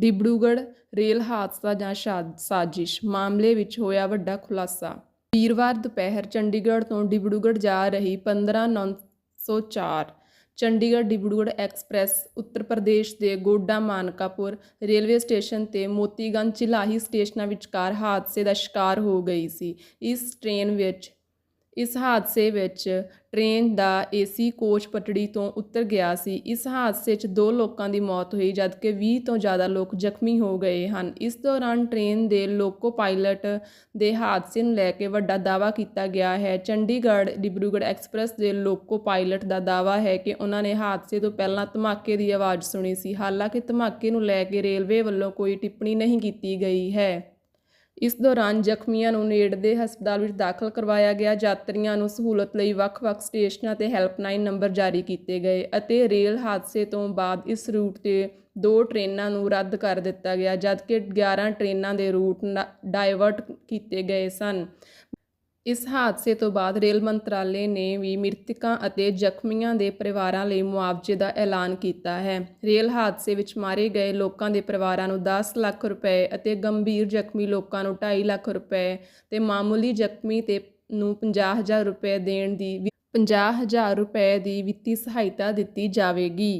Dibrugarh rail ਹਾਦਸਾ ਜਾਂ ਸ਼ਾ- ਸਾਜ਼ਿਸ਼। ਮਾਮਲੇ ਵਿੱਚ ਹੋਇਆ ਵੱਡਾ ਖੁਲਾਸਾ। ਵੀਰਵਾਰ ਦੁਪਹਿਰ ਚੰਡੀਗੜ੍ਹ ਤੋਂ ਡਿਬੜੂਗੜ੍ਹ ਜਾ ਰਹੀ 15904 ਚੰਡੀਗੜ੍ਹ ਡਿਬੜੂਗੜ੍ਹ ਐਕਸਪ੍ਰੈਸ ਉੱਤਰ ਪ੍ਰਦੇਸ਼ ਦੇ ਗੋਡਾ ਮਾਨਕਾਪੁਰ ਰੇਲਵੇ ਸਟੇਸ਼ਨ ਤੇ ਮੋਤੀਗੰਜ ਚਿਲਾਹੀ ਸਟੇਸ਼ਨਾਂ ਵਿਚਕਾਰ ਹਾਦਸੇ ਦਾ ਸ਼ਿਕਾਰ ਹੋ ਗਈ ਸੀ। ਇਸ ਟ੍ਰੇਨ ਵਿੱਚ ਇਸ ਹਾਦਸੇ ਵਿੱਚ ਟ੍ਰੇਨ ਦਾ ਏਸੀ ਕੋਚ ਪਟੜੀ ਤੋਂ ਉੱਤਰ ਗਿਆ ਸੀ। ਇਸ ਹਾਦਸੇ 'ਚ ਦੋ ਲੋਕਾਂ ਦੀ ਮੌਤ ਹੋਈ, ਜਦਕਿ 20 ਤੋਂ ਜ਼ਿਆਦਾ ਲੋਕ ਜ਼ਖਮੀ ਹੋ ਗਏ ਹਨ। ਇਸ ਦੌਰਾਨ ਟ੍ਰੇਨ ਦੇ ਲੋਕੋ ਪਾਇਲਟ ਦੇ ਹਾਦਸੇ ਨੂੰ ਲੈ ਕੇ ਵੱਡਾ ਦਾਅਵਾ ਕੀਤਾ ਗਿਆ ਹੈ। ਚੰਡੀਗੜ੍ਹ, ਡਿਬਰੂਗੜ੍ਹ ਐਕਸਪ੍ਰੈਸ ਦੇ ਲੋਕੋ ਪਾਇਲਟ ਦਾ ਦਾਅਵਾ ਹੈ ਕਿ ਉਹਨਾਂ ਨੇ ਹਾਦਸੇ ਤੋਂ ਪਹਿਲਾਂ ਧਮਾਕੇ ਦੀ ਆਵਾਜ਼ ਸੁਣੀ ਸੀ। ਹਾਲਾਂਕਿ ਧਮਾਕੇ ਨੂੰ ਲੈ ਕੇ ਰੇਲਵੇ ਵੱਲੋਂ ਕੋਈ ਟਿੱਪਣੀ ਨਹੀਂ ਕੀਤੀ ਗਈ ਹੈ। ਇਸ ਦੌਰਾਨ ਜ਼ਖਮੀਆਂ ਨੂੰ ਨੇੜਲੇ ਹਸਪਤਾਲ ਵਿੱਚ ਦਾਖਲ ਕਰਵਾਇਆ ਗਿਆ। ਯਾਤਰੀਆਂ ਨੂੰ ਸਹੂਲਤ ਲਈ ਵੱਖ-ਵੱਖ ਸਟੇਸ਼ਨਾਂ ਤੇ ਹੈਲਪਲਾਈਨ ਨੰਬਰ ਜਾਰੀ ਕੀਤੇ ਗਏ ਅਤੇ ਰੇਲ ਹਾਦਸੇ ਤੋਂ ਬਾਅਦ ਇਸ ਰੂਟ ਤੇ ਦੋ ਟ੍ਰੇਨਾਂ ਨੂੰ ਰੱਦ ਕਰ ਦਿੱਤਾ ਗਿਆ, ਜਦਕਿ 11 ਟ੍ਰੇਨਾਂ ਦੇ ਰੂਟ ਨ- ਡਾਇਵਰਟ ਕੀਤੇ ਗਏ ਸਨ। ਇਸ ਹਾਦਸੇ ਤੋਂ ਬਾਅਦ ਰੇਲ ਮੰਤਰਾਲੇ ਨੇ ਵੀ ਮ੍ਰਿਤਕਾਂ ਅਤੇ ਜ਼ਖਮੀਆਂ ਦੇ ਪਰਿਵਾਰਾਂ ਲਈ ਮੁਆਵਜ਼ੇ ਦਾ ਐਲਾਨ ਕੀਤਾ ਹੈ। ਰੇਲ ਹਾਦਸੇ ਵਿੱਚ ਮਾਰੇ ਗਏ ਲੋਕਾਂ ਦੇ ਪਰਿਵਾਰਾਂ ਨੂੰ 10 ਲੱਖ ਰੁਪਏ ਅਤੇ ਗੰਭੀਰ ਜ਼ਖਮੀ ਲੋਕਾਂ ਨੂੰ 2.5 ਲੱਖ ਰੁਪਏ ਤੇ ਮਾਮੂਲੀ ਜ਼ਖਮੀ ਤੇ ਨੂੰ 50000 ਰੁਪਏ ਦੇਣ ਦੀ ਵੀ 50000 ਰੁਪਏ ਦੀ ਵਿੱਤੀ ਸਹਾਇਤਾ ਦਿੱਤੀ ਜਾਵੇਗੀ।